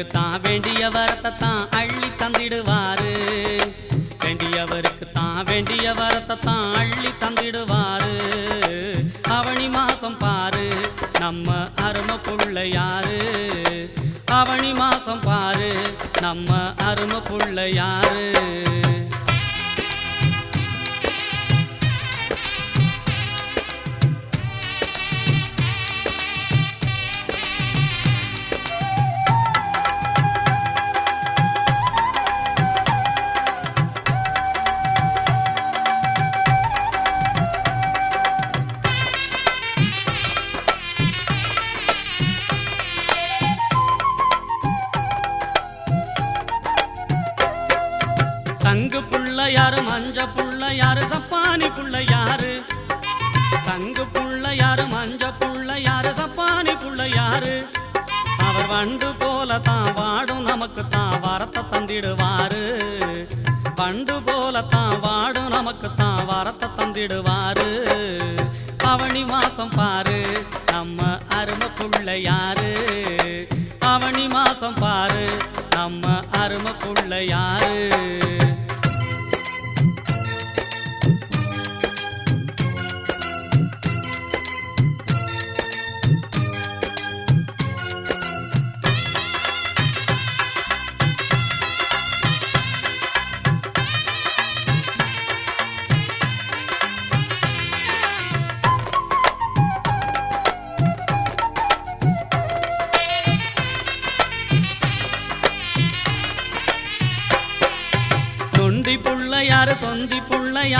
வேண்டியவருக்கு தான் வேண்டிய வரத்தை தான் அள்ளி தந்திடுவாரு. வேண்டியவருக்கு தான் வேண்டிய வரத்தை தான் அள்ளி தந்திடுவாரு. அவனி மாசம் பாரு நம்ம அருமை புள்ள அவனி மாசம் பாரு நம்ம அருமை யாரு? யாரு? மஞ்ச புள்ள யாரு? தப்பானி புள்ள யாரு? தங்கு புள்ள யாரு? மஞ்ச புள்ள யாரு? தப்பானி புள்ள யாரு? அவர் வண்டு போல தான் வாடும் நமக்கு தான் வரத்தை தந்திடுவாரு. வண்டு போல தான் வாடும் நமக்கு தான் வரத்தை தந்திடுவாரு. அவனி மாசம் பாரு நம்ம அருமை புள்ள யாரு? அவனி மாசம் பாரு நம்ம அருமை புள்ள யாரு?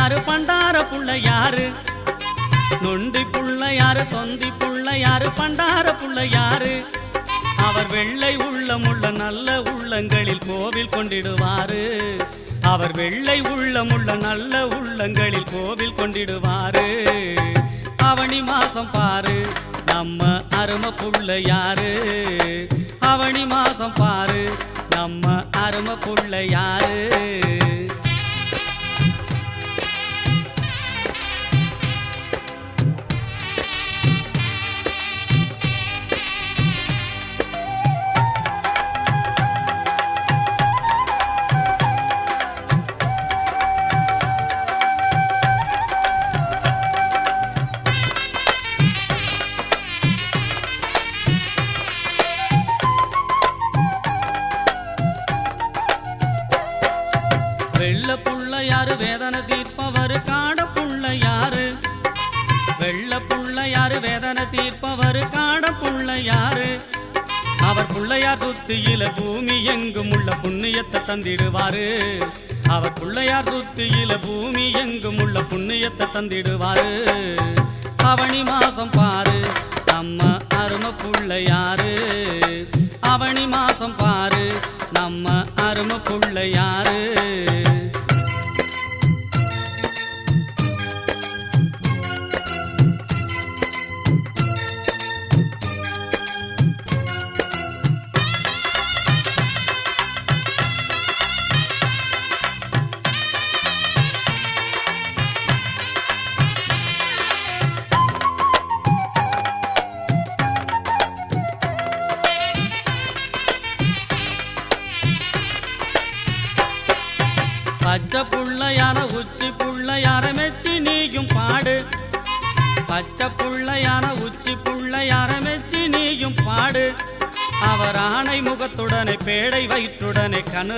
யாரு பண்டார புள்ள யாரு? நொண்டி புள்ள யாரு தொந்தி புள்ள யாரு பண்டார புள்ள யாரு? அவர் வெள்ளை உள்ளமுள்ள நல்ல உள்ளங்களில் கோவில் கொண்டிடுவாரு. அவர் வெள்ளை உள்ளமுள்ள நல்ல உள்ளங்களில் கோவில் கொண்டிடுவாரு. அவனி மாசம் பாரு நம்ம அரும புள்ள யாரு? அவனி மாசம் பாரு நம்ம அரும புள்ள அவர் பிள்ளையார் சுத்தியில பூமி எங்கும் உள்ள புண்ணியத்தை தந்திடுவாரு. அவர் பிள்ளையார் சுத்தியில பூமி எங்கும் உள்ள புண்ணியத்தை தந்திடுவாரு. அவனி மாசம் பாரு நம்ம அருமை பிள்ளையாரு. அவனி மாசம் பாரு நம்ம அருமை பிள்ளையாரு.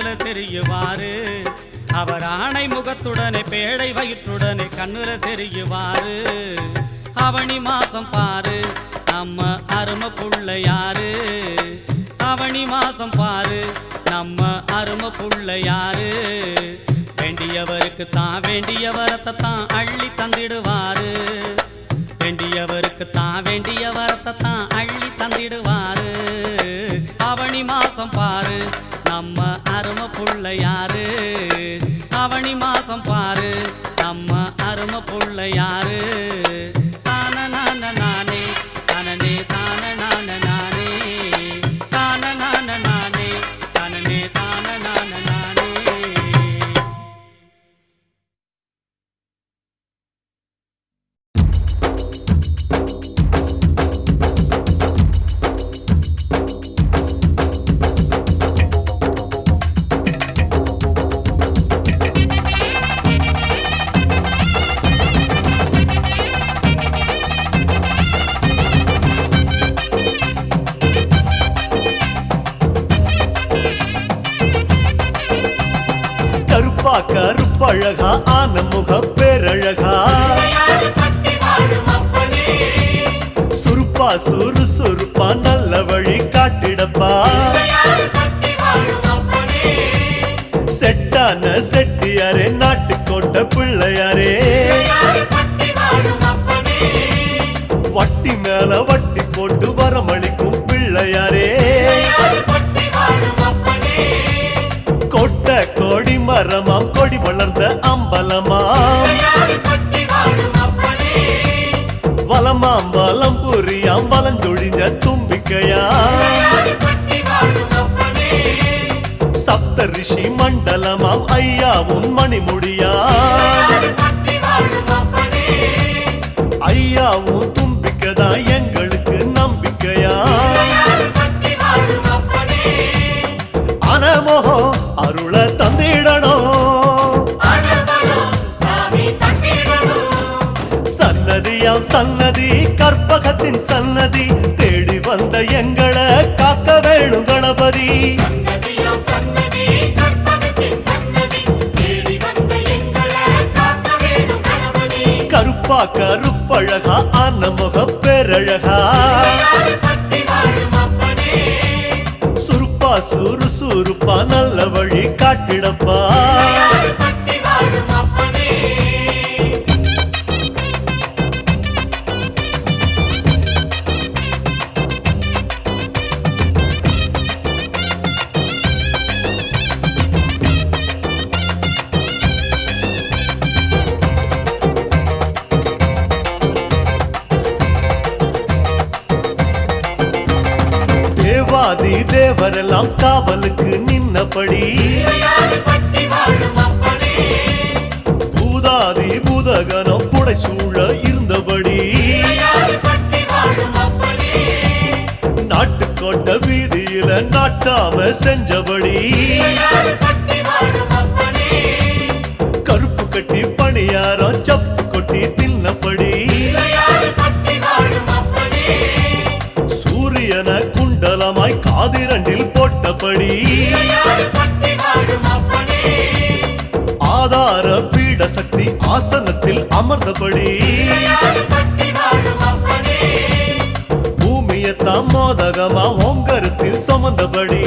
கண்ணுல தெரியுவாரு அவர் ஆணை முகத்துடனே பேடை வயிற்றுடனே கண்ணுல தெரியுவாரு அவனி மாசம் பாரு நம்ம அருமை புள்ள யாரு? அவனி மாசம் பாரு நம்ம அருமை புள்ள யாரு? வேண்டியவருக்கு தான் வேண்டிய வரத்தை தான் அள்ளி தந்திடுவாரு. வேண்டியவருக்கு தான் வேண்டிய வரத்தை தான் அள்ளி தந்திடுவாரு. அவனி மாசம் பாரு நம்ம அருமை புள்ள யாரு? அவனி மாசம் பாரு. நம்ம அருமை புள்ள யாரு? அழகா ஆன முக பேரழகா. சுருப்பா சுறு சுருப்பா நல்ல வழி காட்டிடப்பா. செட்டான செட்டியாரே நாட்டுக்கோட்டை பிள்ளையாரே. வட்டி மேல வட்டி மண்டலமாம் ஐயாவும் மணிமுடியாம் ஐயாவும் தும்பிக்கைதா எங்களுக்கு நம்பிக்கையா? அனமோகோ அருள தந்திடணும். சன்னதியாம் சன்னதி கற்பகத்தின் சன்னதி தேடி வந்த எங்களை காக்க வேணும் கணபதி. கருப்பா கருப்பழகா ஆன முக பேரழகா. சுருப்பா சுறுசுறுப்பா நல்ல வழி காட்டிடப்பா. தேவரெல்லாம் காவலுக்கு நின்னபடி. பூதாதி பூதகனம் புடை சூழ இருந்தபடி நாட்டுக்கோட்டை வீதியில நாட்டாம செஞ்சபடி. கருப்பு கட்டி பணியாரம் சப்பு கொட்டி தின்னபடி. போட்டபடி ஆதார பீட சக்தி ஆசனத்தில் அமர்ந்தபடி. பூமியத்தாம் மோதகமா ஓங்கரத்தில் சுமந்தபடி.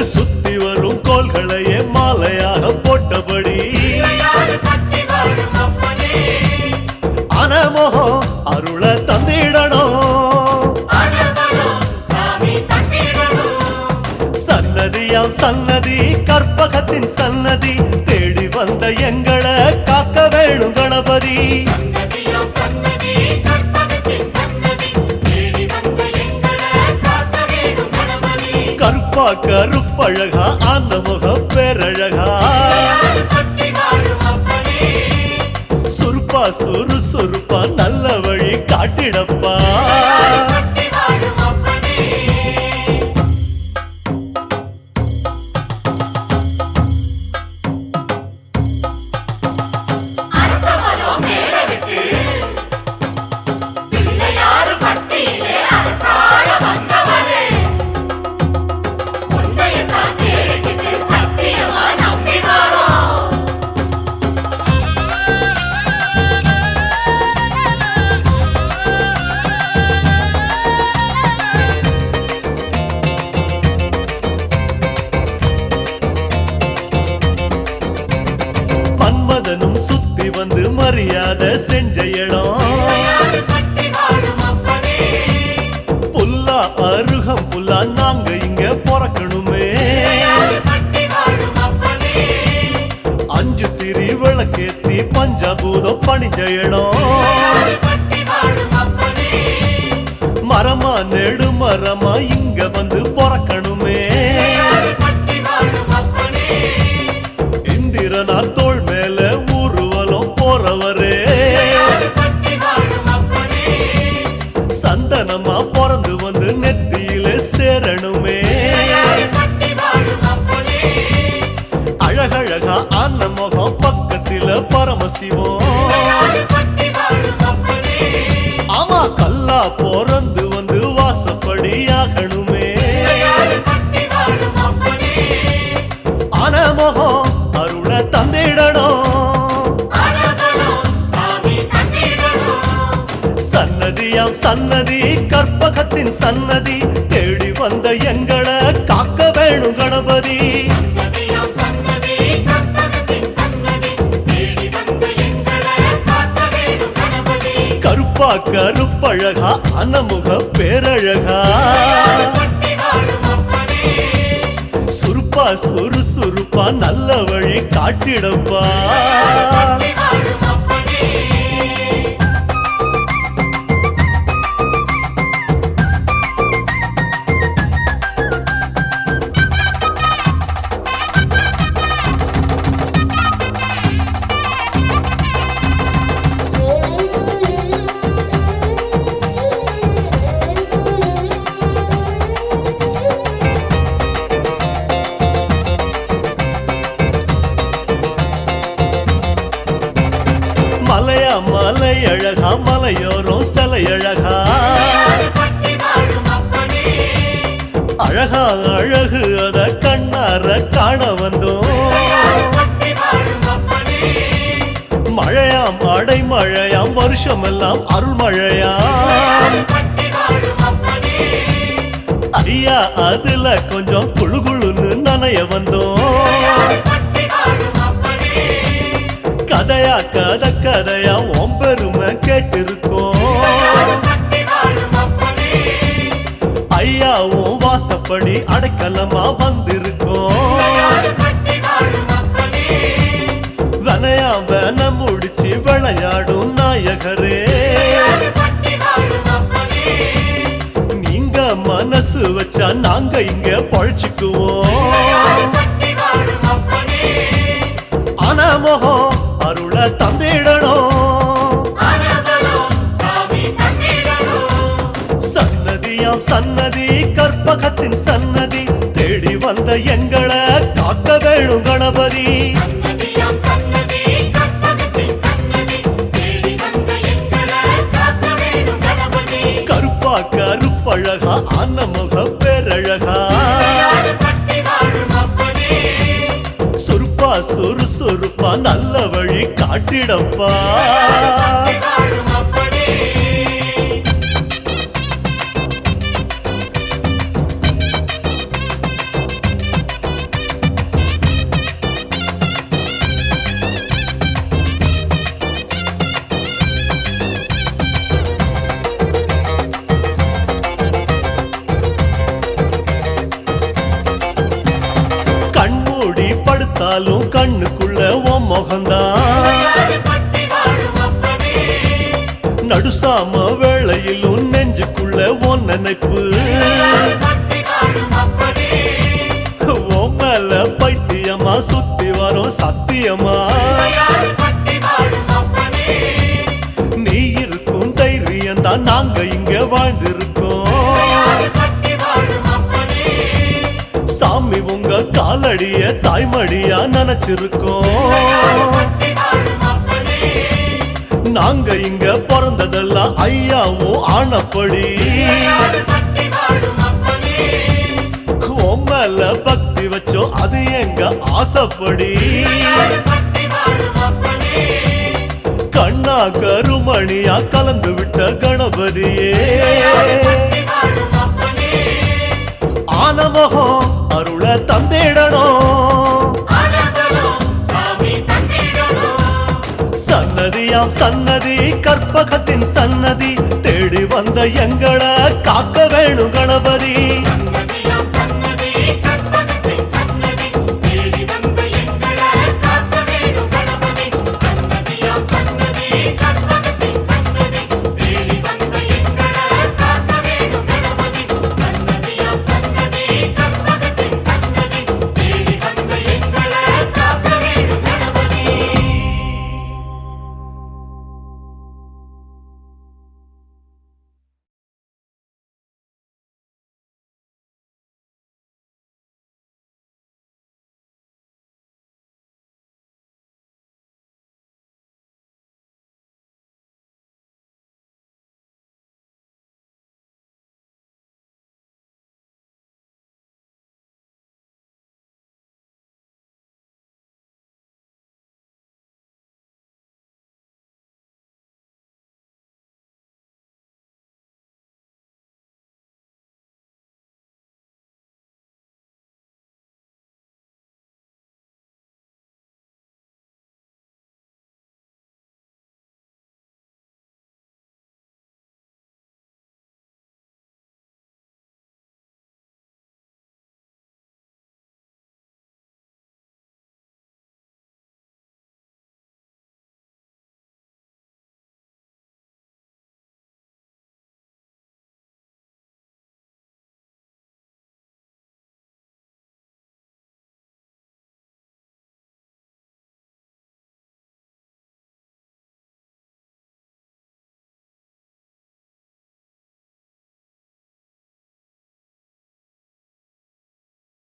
சுத்தி வரும் கோள்களையே மாலையாக போட்டபடி. சன்னதியாம் சன்னதி கற்பகத்தின் சன்னதி தேடி வந்த எங்களை காக்க வேணும் கணபதி. கருப்பா கருப்பழகா ஆந்த முக பேரழகா. சுருப்பா சுறு சுருப்பா நல்ல வழி காட்டிடப்பா. சுத்தி வந்து மரியாதை செஞ்ச இடம். புல்லா அருகம் புல்லா நாங்க இங்க பிறக்கணுமே. அஞ்சு திரி விளக்கேத்தி பஞ்சபூதம் பணிஞ்ச இடம். மரமா நெடு மரமா இங்க வந்து பிறக்கணுமே. சன்னதியாம் சன்னதி கற்பகத்தின் சன்னதி தேடி வந்த எங்களை காக்க வேணும் கணபதி. கருப்பா கருப்பழகா அனமுக பேரழகா. சுருப்பா சுறுசுறுப்பா நல்ல வழி காட்டிடப்பா. அழகா அழகு அத கண்ணார காண வந்தோம். மழையாம் அடை மழையாம் வருஷமெல்லாம் அருள் மழையாம் ஐயா அதுல கொஞ்சம் குழு குழுன்னு நனைய வந்தோம். கதையா கதை கதையா ஒம்பெருமை கேட்டிருக்கோம். வாசப்படி அடைக்கலமா வந்திருக்கோம். பட்டி நம்ம முடிச்சு விளையாடும் நாயகரே. நீங்க மனசு வச்சா நாங்க இங்க பழச்சுக்குவோம். கற்பகத்தின் சன்னதி தேடி வந்த எங்களை காக்க வேணும் கணபதி. கருப்பா கருப்பழகா அன்னமுக பேரழகா. சுருப்பா சுறுசுறுப்பா நல்ல வழி காட்டிடப்பா. நினைப்பு. மேல பைத்தியமா சுத்தி வரும் சத்தியமா? நீ இருக்கும் தைரியம் தான் நாங்க இங்க வாழ்ந்திருக்கோம். சாமி உங்க காலடிய தாய்மடியா நினைச்சிருக்கோம். நாங்க இங்க பிறந்ததெல்லாம் ஐயாவும் ஆனப்படி. பட்டி மேல பக்தி வச்சோம் அது எங்க ஆசைப்படி. கண்ணா கருமணியா கலந்து விட்ட கணபதியே. ஆனமகம் அருள தந்திடணும். சன்னதியாம் சன்னதி கற்பகத்தின் சன்னதி தேடி வந்த எங்களை காக்க வேணும் கணபதி.